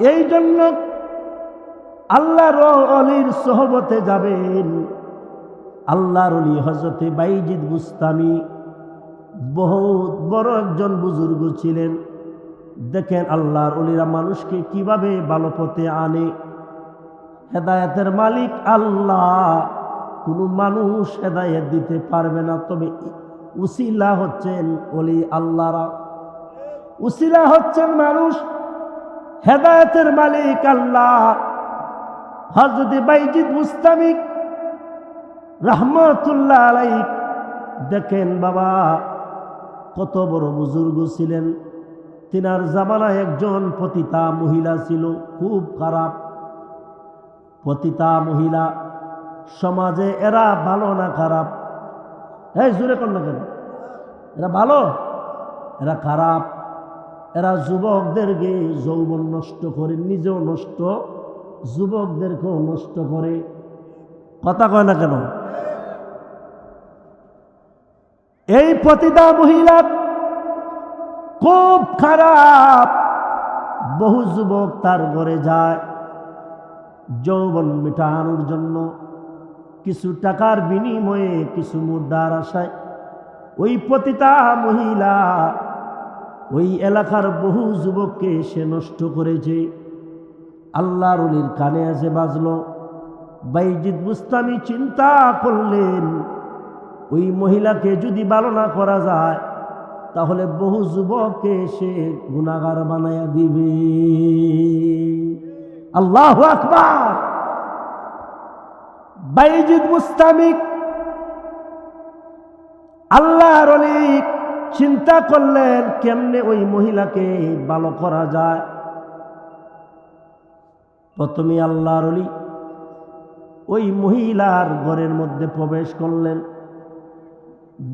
এই জন্য আল্লাহর অলির সহবতে যাবেন। আল্লাহর অলি হজরতে বাইজিদ বুস্তামি বহুত বড় একজন বুজুর্গ ছিলেন। দেখেন আল্লাহর অলিরা মানুষকে কীভাবে ভালো পথে আনে। হেদায়েতের মালিক আল্লাহ। কোনো মানুষ হেদায়েত দিতে পারবে না। তবে উসিলা হচ্ছেন অলি আল্লাহরা। উসিলা হচ্ছেন মানুষ হেদায়েতের মালিক আল্লাহ। হজরত বাইজিদ মুস্তামিক রহমতুল্লাহ আলাই দেখেন বাবা, কত বড় বুজুর্গ ছিলেন। তিনার জামানায় একজন পতিতা মহিলা ছিল, খুব খারাপ। পতিতা মহিলা, সমাজে এরা ভালো না খারাপ? এই জোরে না কেন? এরা ভালো? এরা খারাপ। এরা যুবকদেরকে যৌবন নষ্ট করে, নিজেও নষ্ট, যুবকদেরকেও নষ্ট করে। কথা কয় না কেন? এই পতিতা মহিলা খুব খারাপ। বহু যুবক তার ঘরে যায়, যৌবন মেটানোর জন্য। কিছু টাকার বিনিময়ে কিছু মুদ্রার আশায়। ওই পতিতা মহিলা ওই এলাকার বহু যুবককে সে নষ্ট করেছে। আল্লাহর অলির কানে এসে বাজলো, বাইজিদ বুস্তামি চিন্তা করলেন, ওই মহিলাকে যদি ভালো না করা যায়, তাহলে বহু যুবককে সে গুণাগার বানায়া দিবে। আল্লাহ আকবার! বাইজিদ মুস্তামিক আল্লাহর অলি চিন্তা করলেন, কেমনে ওই মহিলাকে ভালো করা যায়? প্রথমে আল্লাহর অলি ওই মহিলার ঘরের মধ্যে প্রবেশ করলেন।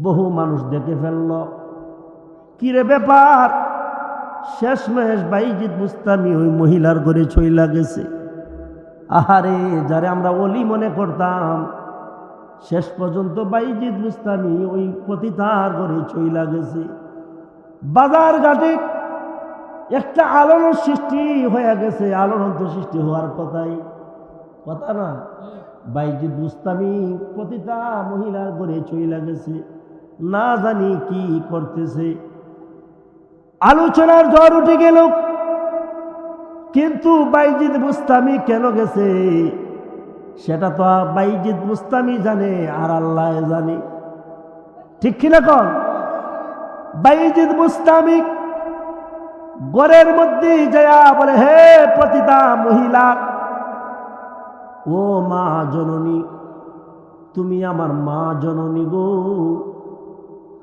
বহু মানুষ দেখে ফেলল। কিরে ব্যাপার? শেষমেশ বাইজিৎ মুস্তামি ওই মহিলার ঘরে ছইলা গেছে। আহারে, যারে আমরা অলি মনে করতাম শেষ পর্যন্ত বাইজিৎ মুস্তামি ওই পতিতার ঘরে ছইলা গেছে। বাজার ঘাটে একটা আলোড়ন সৃষ্টি হয়ে গেছে। আলোড়ন সৃষ্টি হওয়ার কথাই। কথা না? বাইজিৎ মুস্তামি প্রতিটা মহিলার ঘরে চইলা গেছে। না জানি কি করতেছে। আলোচনার জ্বর উঠে গেল। কিন্তু বাইজিৎ মুস্তামি কেন গেছে? সেটা তো বাইজিৎ মুস্তামি জানে, আর আল্লাহ জানে। ঠিক কিনা কন? বাইজিৎ মুস্তামি গড়ের মধ্যে যায়া বলে, হে প্রতিটা মহিলা, ও মা জননী, তুমি আমার মা জননী গো।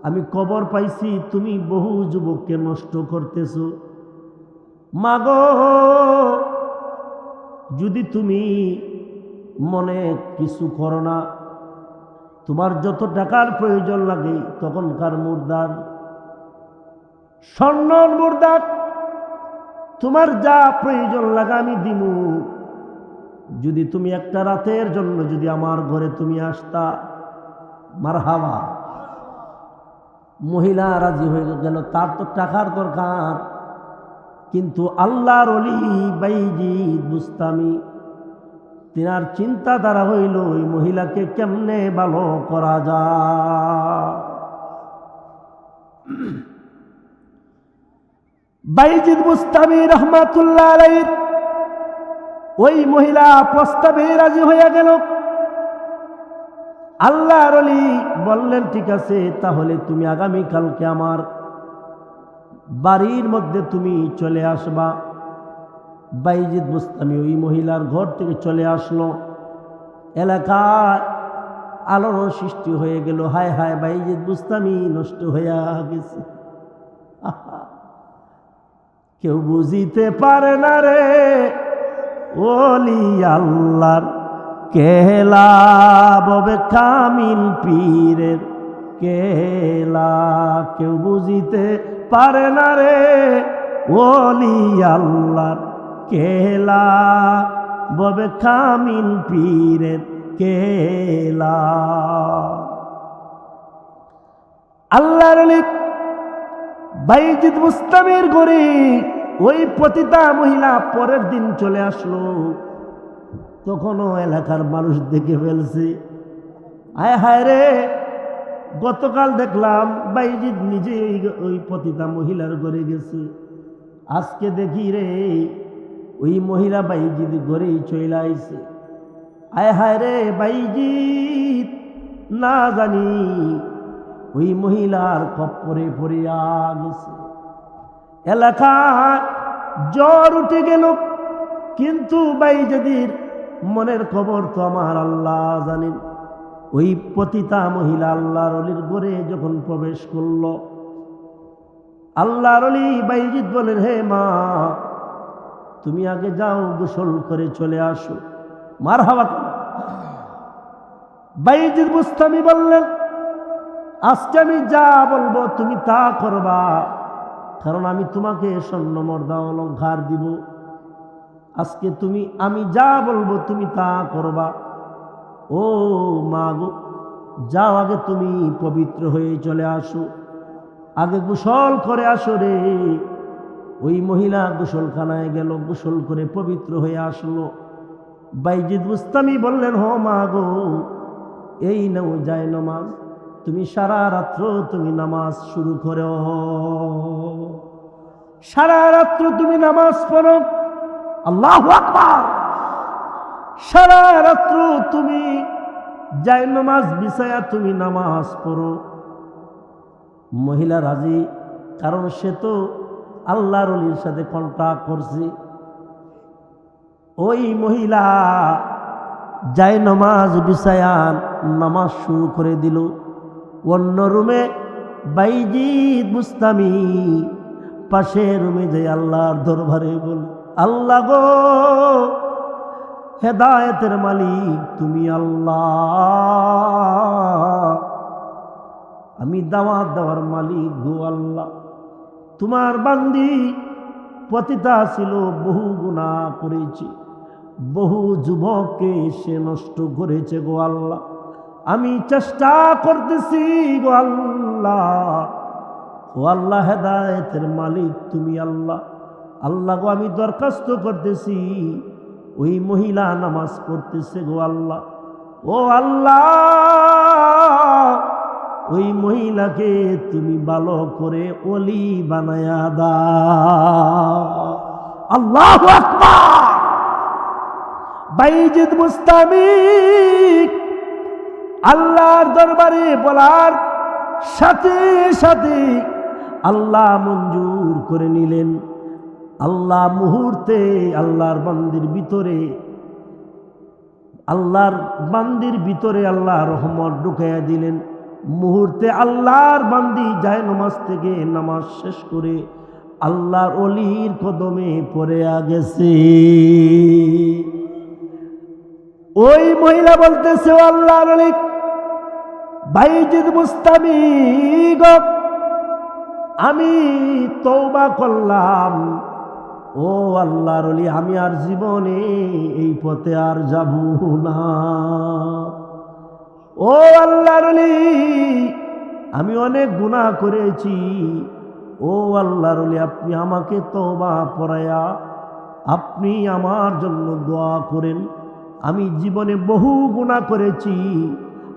আমি কবর পাইছি, তুমি বহু যুবককে নষ্ট করতেছ। মা গো, যদি তুমি মনে কিছু করো না। তোমার যত টাকার প্রয়োজন লাগে, তখনকার মুর্দার স্বর্ণ মুর্দার তোমার যা প্রয়োজন লাগে আমি দিমু। যদি তুমি একটা রাতের জন্য যদি আমার ঘরে তুমি আসতা মার হাওয়া মহিলা রাজি হয়ে গেল, তার তো টাকার দরকার। কিন্তু আল্লাহর অলি বাইজি বুস্তামি তিনার চিন্তাধারা হইল, ওই মহিলাকে কেমনে ভালো করা যায়? বাইজিদ বুস্তামি রহমাতুল্লাহ আলাইহির ওই মহিলা প্রস্তাবে রাজি হয়ে গেল। আল্লাহ রলি বললেন, ঠিক আছে, তাহলে তুমি আগামীকালকে আমার বাড়ির মধ্যে তুমি চলে আসবা। বাইজিদ মুস্তামি ওই মহিলার ঘর থেকে চলে আসলো। এলাকায় আলোড়ন সৃষ্টি হয়ে গেল। হায় হায়, বাইজিদ মুস্তামি নষ্ট হয়ে গেছে। কেউ বুঝিতে পারে না রে, ওলি আল্লাহর কেলা ববে কামিল পীরের কেলা। কেউ বুঝিতে পারে না রে, ওলি আল্লাহর কেলা, ববে কামিল পীরের কেলা। আল্লাহর বাইজিদ মুস্তামির গরিব ওই পতিতা মহিলা পরের দিন চলে আসলো। তখনও এলাকার মানুষ দেখে ফেলছে। আয় হায় রে, গতকাল দেখলাম বাইজিৎ নিজে ওই- ওই পতিতা মহিলার ঘরে গেছে। আজকে দেখি রে ওই মহিলা বাইজিৎ ঘরেই চলে আইছে। আয় হায় রে বাইজিৎ না জানি ওই মহিলার কপ্পরে পড়িয়া গেছে। এলাকায় জ্বর উঠে গেল, কিন্তু বাইজেদির মনের খবর তো আমার আল্লাহ জানেন। ওই পতিতা মহিলা আল্লাহর অলির ঘরে যখন প্রবেশ করল, আল্লাহর অলি বাইজিৎ বলেন, হে মা তুমি আগে যাও, গোসল করে চলে আসো। মার হাওয়া বাইজিৎ বুস্তামি বললেন, আজকে আমি যা বলব তুমি তা করবা, কারণ আমি তোমাকে স্বর্ণ মর্দা অলঙ্কার দিব। আজকে তুমি, আমি যা বলব তুমি তা করবা। ও মা গো, যাও আগে তুমি পবিত্র হয়ে চলে আসো। আগে গোসল করে আসো রে। ওই মহিলা গোসলখানায় গেল, গোসল করে পবিত্র হয়ে আসলো। বাইজিদ বুস্তামি বললেন, হ মা গো, এই নাও যায় নমাজ। তুমি সারা রাত্র তুমি নামাজ শুরু করো সারা রাত্র তুমি নামাজ পড়ো। আল্লাহ সারা রাত্র তুমি যাই নামাজ, বিছায়া তুমি নামাজ পড়ো। মহিলা রাজি, কারণ সে তো আল্লাহর রলির সাথে কন্ট্যাক্ট করছি। ওই মহিলা যাই নামাজ বিছায়ান নামাজ শুরু করে দিল। অন্য রুমে বাইজিদ মুস্তামি, পাশে রুমে যে আল্লাহর দরবারে বল আল্লাহ গো, হেদায়েতের মালিক তুমি আল্লাহ। আমি দাওয়াত দেওয়ার মালিক গো আল্লাহ। তোমার বান্দি পতিতা ছিল বহু গুণা করেছে। বহু যুবককে সে নষ্ট করেছে গো আল্লাহ। আমি চেষ্টা করতেছি গো আল্লাহ। ও আল্লাহ হেদায়তের মালিক তুমি আল্লাহ। আল্লাহ গো, আমি দরখাস্ত করতেছি। ওই মহিলা নামাজ পড়তেছে গো আল্লাহ। ও আল্লাহ! ওই মহিলাকে তুমি ভালো করে অলি বানায়া দাও। আল্লাহ বাইজিদ মুস্তামিক আল্লাহর দরবারে বলার সাথে সাথে আল্লাহ মঞ্জুর করে নিলেন। আল্লাহ মুহূর্তে আল্লাহর বান্দির ভিতরে, আল্লাহর বান্দির ভিতরে আল্লাহ রহমত ঢুকাইয়া দিলেন। মুহূর্তে আল্লাহর বান্দি যায় নামাজ থেকে নামাজ শেষ করে আল্লাহর অলির কদমে পড়ে গেছে। ওই মহিলা বলতেছে আল্লাহর অলি, বাইজিদ মুস্তামি আমি তৌবা করলাম। ও আল্লাহর অলি, আমি আর জীবনে এই পথে আর যাব না। ও আল্লাহর আমি অনেক গুনাহ করেছি। ও আল্লাহর অলি আপনি আমাকে তওবা পড়ায়া আপনি আমার জন্য দোয়া করেন। আমি জীবনে বহু গুনাহ করেছি,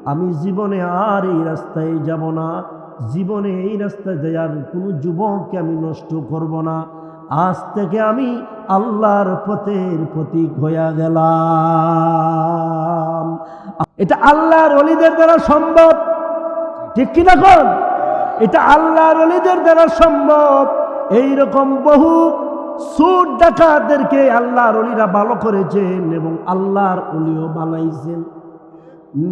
আমি জীবনে আর এই রাস্তায় যাব না। জীবনে এই রাস্তায় যাওয়ার কোনো যুবককে আমি নষ্ট করব না। আজ থেকে আমি আল্লাহর পথের প্রতীক হইয়া গেলাম। এটা আল্লাহর অলিদের দ্বারা সম্ভব। ঠিক কিনা কোন? এটা আল্লাহর অলিদের দ্বারা সম্ভব। এই রকম বহু সুর ডাকাতদেরকে আল্লাহর অলিরা ভালো করেছেন এবং আল্লাহর অলিও বানাইছেন।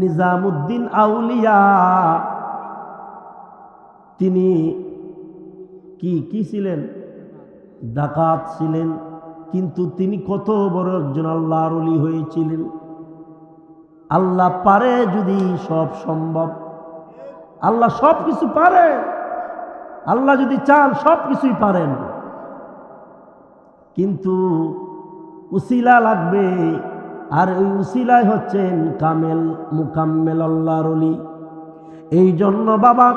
নিজামুদ্দিন আউলিয়া, তিনি কি কি ছিলেন? ডাকাত ছিলেন, কিন্তু তিনি কত বড় একজন আল্লাহর অলি হয়েছিলেন। আল্লাহ পারে যদি সব সম্ভব। আল্লাহ সব কিছু পারে। আল্লাহ যদি চান, সব কিছুই পারেন। কিন্তু উসিলা লাগবে, আর ওই উসিলায় হচ্ছেন কামেল, মুকাম্মেল আল্লাহর অলি এই জন্য বাবা,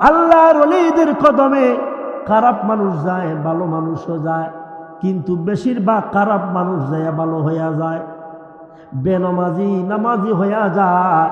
আল্লাহর অলিদের কদমে খারাপ মানুষ যায়, ভালো মানুষও যায়, কিন্তু বেশিরভাগ খারাপ মানুষ যায় ভালো হইয়া যায়। বেনমাজি, নামাজি হইয়া যায়।